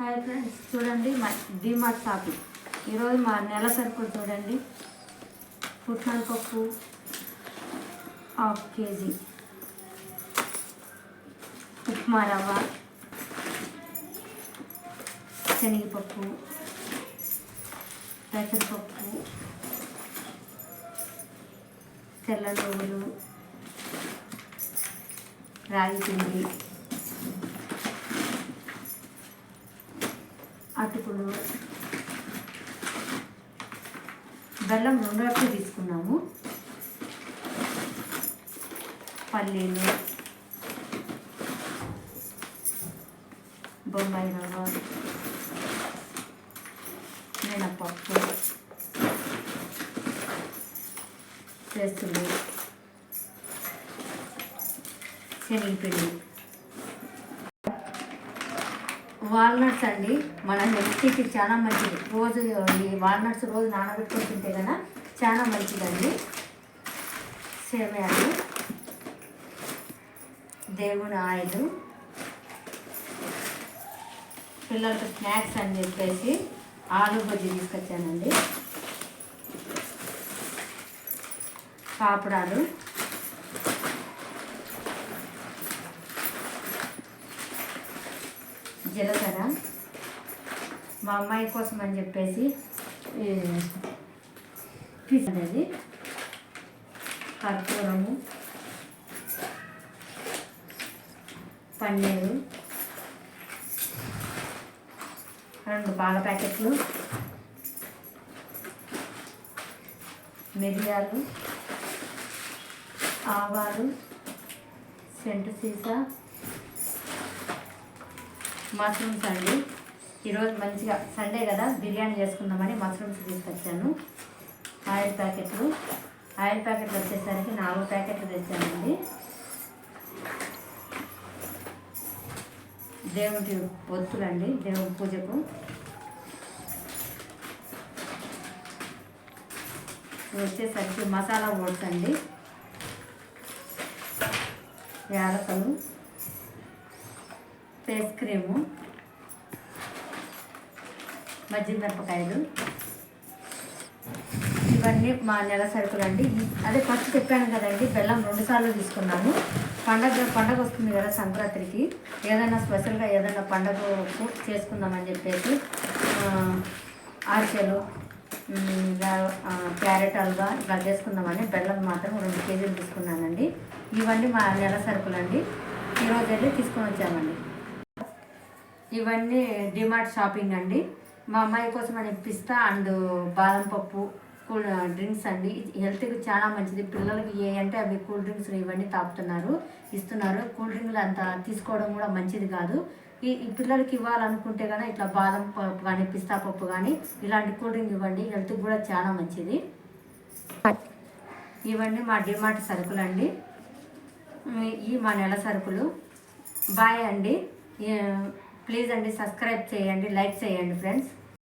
Hi friends చూడండి మా DMart shopping ఈరోజు మా నెల సరుకులు చూడండి. పుట్నాల పప్పు హాఫ్ కేజీ. ఉప్మా రవ్వ శనగపప్పు పెసరపప్పు తెల్ల నువ్వులు రాగి పిండి. ఇప్పుడు బెల్లం రెండు రకాలు తీసుకున్నాము. పల్లీలు బొంబాయి రవ్వ మినపప్పు పెసులు శనగపిండి. వాల్నట్స్ అండి. మన హెల్త్కి చాలా మంచిది. రోజు ఈ వాల్నట్స్ రోజు నానబెట్టుకొని తింటే కదా చాలా మంచిదండి. సేమయాలు దేవుని ఆయిల్ పిల్లలకు స్నాక్స్ అని చెప్పేసి ఆలు బజ్జి తీసుకొచ్చానండి. పాపడాలు జీలకర్ర మా అమ్మాయి కోసం అని చెప్పేసి పీస్ అనేది కర్పూరము పన్నీరు రెండు పాల ప్యాకెట్లు మిరియాలు ఆవాలు సెంటు సీసా మష్రూమ్స్ అండి. ఈరోజు మంచిగా సండే కదా బిర్యానీ చేసుకుందామని మష్రూమ్స్ తీసుకొచ్చాను. ఆయిల్ ప్యాకెట్లు. ఆయిల్ ప్యాకెట్లు వచ్చేసరికి నాలుగు ప్యాకెట్లు తెచ్చానండి. దేవుడి ఒత్తులండి దేవుడి పూజకు. వచ్చేసరికి మసాలా ఓట్స్ అండి. యాలకలు. ఫేస్ క్రీము మజ్జిగ మిరపకాయలు. ఇవన్నీ మా నెల సరుకులు అండి అదే ఫస్ట్ చెప్పాను కదండి బెల్లం రెండు సార్లు తీసుకున్నాను పండగ పండగ వస్తుంది కదా సంక్రాంతికి. ఏదైనా స్పెషల్గా ఏదైనా పండగ చేసుకుందామని చెప్పేసి ఆర్చలు క్యారెట్ హల్వా ఇలా చేసుకుందామని బెల్లం మాత్రం రెండు కేజీలు తీసుకున్నానండి. ఇవన్నీ మా నెల సరుకులు అండి ఈరోజు వెళ్ళి తీసుకొని వచ్చామండి. ఇవన్నీ డిమార్ట్ షాపింగ్ అండి. మా అమ్మాయి కోసం అని పిస్తా అండ్ బాదం పప్పు కూల్ డ్రింక్స్ అండి. హెల్త్కి చాలా మంచిది. పిల్లలకి ఏ అంటే అవి కూల్ డ్రింక్స్ ఇవన్నీ తాపుతున్నారు ఇస్తున్నారు. కూల్ డ్రింక్లు అంత తీసుకోవడం కూడా మంచిది కాదు. ఈ ఈ పిల్లలకి ఇవ్వాలనుకుంటే కానీ ఇట్లా బాదం పప్పు కానీ పిస్తా పప్పు కానీ ఇలాంటి కూల్ డ్రింక్ ఇవ్వండి. హెల్త్కి కూడా చాలా మంచిది. ఇవన్నీ మా డిమార్ట్ సరుకులు అండి. ఈ మా నెల సరుకులు. బాయ్ అండి. ప్లీజ్ అండి సబ్స్క్రైబ్ చేయండి లైక్ చేయండి ఫ్రెండ్స్.